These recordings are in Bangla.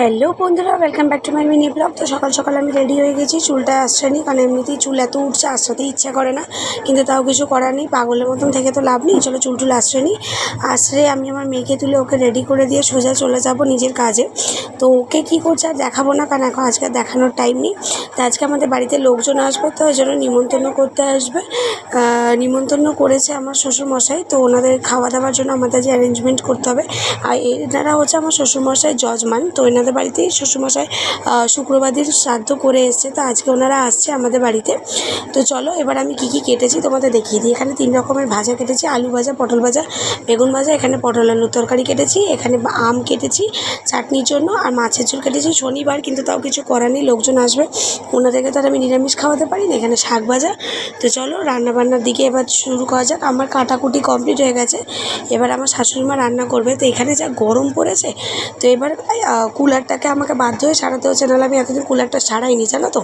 হ্যালো বন্ধুরা welcome back to my mini blog তো সকাল সকাল আমি রেডি হয়ে গেছি, চুলটা আসছে নি, কারণ এমনিতেই চুল এত উঠছে আসতে ইচ্ছা করে না। কিন্তু তাও কিছু করার নেই, পাগলের মতন থেকে তো লাভ নেই, চলো চুল টুল আসছে নি। আসলে আমি আমার মেয়েকে তুলে ওকে রেডি করে দিয়ে সোজা চলে যাব নিজের কাজে। তো ওকে কী করছে আর দেখাবো না, কারণ এখন আজকে দেখানোর টাইম নেই। তো আজকে আমাদের বাড়িতে লোকজন আসবে, তো ওই জন্য নিমন্ত্রণ করতে আসবে। নিমন্ত্রণ করেছে আমার শ্বশুরমশাই, তো ওনাদের খাওয়া দাওয়ার জন্য আমাদের যে অ্যারেঞ্জমেন্ট করতে হবে। আর এনারা হচ্ছে আমার শ্বশুরমশাই জজমান, তো এনাদের বাড়িতেই শ্বশুরমশাই আহ, শুক্রবার দিন শ্রাদ্ধ করে এসছে। তো আজকে ওনারা আসছে আমাদের বাড়িতে। তো চলো এবার আমি কী কী কেটেছি তোমাদের দেখিয়ে দিই। এখানে তিন রকমের ভাজা কেটেছি। আলু ভাজা পটল ভাজা বেগুন ভাজা এখানে পটল আলুর তরকারি কেটেছি এখানে আম কেটেছি চাটনির জন্য আর মাছের ঝোল কেটেছি। শনিবার কিন্তু তাও কিছু করার নেই লোকজন আসবে। ওনাদেরকে তো আর আমি নিরামিষ খাওয়াতে পারি না এখানে শাক ভাজা। তো চলো রান্নাবান্নার দিকে এবার শুরু করা যাক। আমার কাটাকুটি কমপ্লিট হয়ে গেছে। এবার আমার শাশুড়ি মা রান্না করবে। তো এখানে যা গরম পড়েছে তো এবার আহ, কুলারটাকে আমাকে বাধ্য হয়ে সারাতে হচ্ছে, নাহলে আমি এতদিন কুলারটা সারাইনি, জানো তো?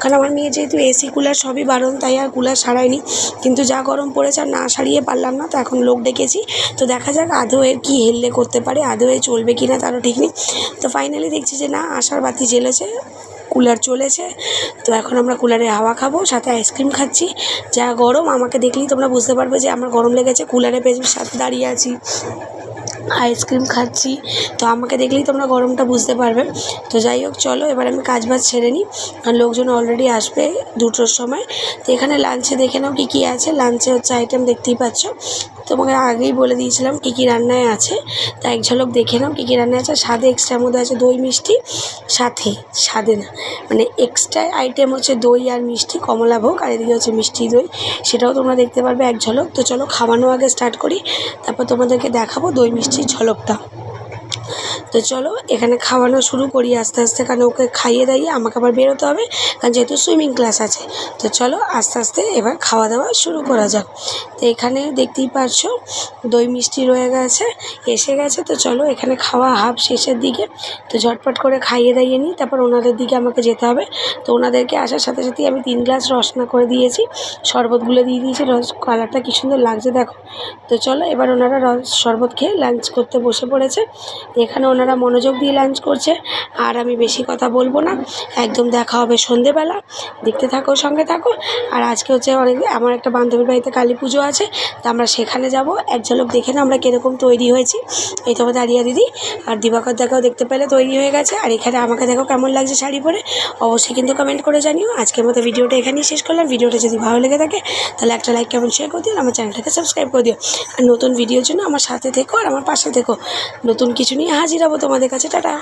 কারণ আমার মেয়ে যেহেতু এসি কুলার সবই বারণ, তাই আর কুলার সারাইনি। কিন্তু যা গরম পড়েছে আর না সারিয়ে পারলাম না, তো এখন লোক ডেকেছি। তো দেখা যাক আদৌ এর কী হেললে করতে পারে, আদৌ এ চলবে কি না তারও ঠিক নেই। তো ফাইনালি দেখছি যে না, আশার বাতি জ্বেলেছে, কুলার চলেছে। তো এখন আমরা কুলারে হাওয়া খাব, সাথে আইসক্রিম খাচ্ছি। যা গরম, আমাকে দেখলেই তোমরা বুঝতে পারবে যে আমার গরম লেগেছে, কুলারে পেছন সাথে দাঁড়িয়ে আছি। আইসক্রিম খাচ্ছি। তো আমাকে দেখলেই তোমরা গরমটা বুঝতে পারবে। তো যাই হোক, চলো, এবার আমি কাজ বাজ ছেড়ে নিই। আর লোকজন অলরেডি আসবে দুটোর সময়। তো এখানে লাঞ্চে দেখে নাও কী কী আছে। লাঞ্চে হচ্ছে আইটেম দেখতেই পাচ্ছ। তোমাকে আগেই বলে দিয়েছিলাম কী কী রান্নায় আছে। তা এক ঝলক দেখে নাও কী কী রান্নায় আছে। স্বাদে এক্সট্রার মধ্যে আছে দই, মিষ্টি। সাথে, স্বাদে না। মানে এক্সট্রা আইটেম হচ্ছে দই আর মিষ্টি কমলাভোগ আর এদিকে হচ্ছে মিষ্টি দই। সেটাও তোমরা দেখতে পারবে এক ঝলক। তো চলো, খাওয়ানো আগে স্টার্ট করি। তারপর তোমাদেরকে দেখাবো দই মিষ্টির ঝলকটা। তো চলো, এখানে খাওয়ানো শুরু করি। আস্তে আস্তে কারণ ওকে খাইয়ে দাইয়ে আমাকে আবার বেরোতে হবে, কারণ যেহেতু সুইমিং ক্লাস আছে। তো চলো, আস্তে আস্তে এবার খাওয়া দাওয়া শুরু করা যাক। তো এখানে দেখতেই পাচ্ছ, দই মিষ্টি রয়ে গেছে, এসে গেছে। তো চলো, এখানে খাওয়া হাফ শেষের দিকে। তো ঝটপট করে খাইয়ে দাইয়ে নিই, তারপর ওনাদের দিকে আমাকে যেতে হবে। তো ওনাদেরকে আসার সাথে সাথেই আমি তিন গ্লাস রসনা করে দিয়েছি। শরবতগুলো দিয়ে দিয়েছি, রস কালারটা কী সুন্দর লাগছে দেখো। তো চলো, এবার ওনারা রস, শরবত খেয়ে লাঞ্চ করতে বসে পড়েছে। এখানে ওনারা মনোযোগ দিয়ে লাঞ্চ করছে, আর আমি বেশি কথা বলব না। একদম দেখা হবে সন্ধেবেলা। দেখতে থাকো, সঙ্গে থাকো। আর আজকে হচ্ছে অনেক, আমার একটা বান্ধবীর বাড়িতে কালী পুজো আছে, তো আমরা সেখানে যাব। এক ঝলক দেখে না আমরা কীরকম তৈরি হয়েছি। এই তোমার দাঁড়িয়ে দিদি, আর দিবাকর দেখাও দেখতে পেলে তৈরি হয়ে গেছে। আর এখানে আমাকে দেখো কেমন লাগছে শাড়ি পরে। অবশ্যই কিন্তু কমেন্ট করে জানিও। আজকের মতো ভিডিওটা এখানেই শেষ করলাম। ভিডিওটা যদি ভালো লেগে থাকে, তাহলে একটা লাইক কেমন শেয়ার করে দিও। আমার চ্যানেলটাকে সাবস্ক্রাইব করে দিও। আর নতুন ভিডিওর জন্য আমার সাথে থেকো, আর আমার পাশে থেকো। নতুন কিছু নিয়ে হাজির হব তোমাদের কাছে টাটা।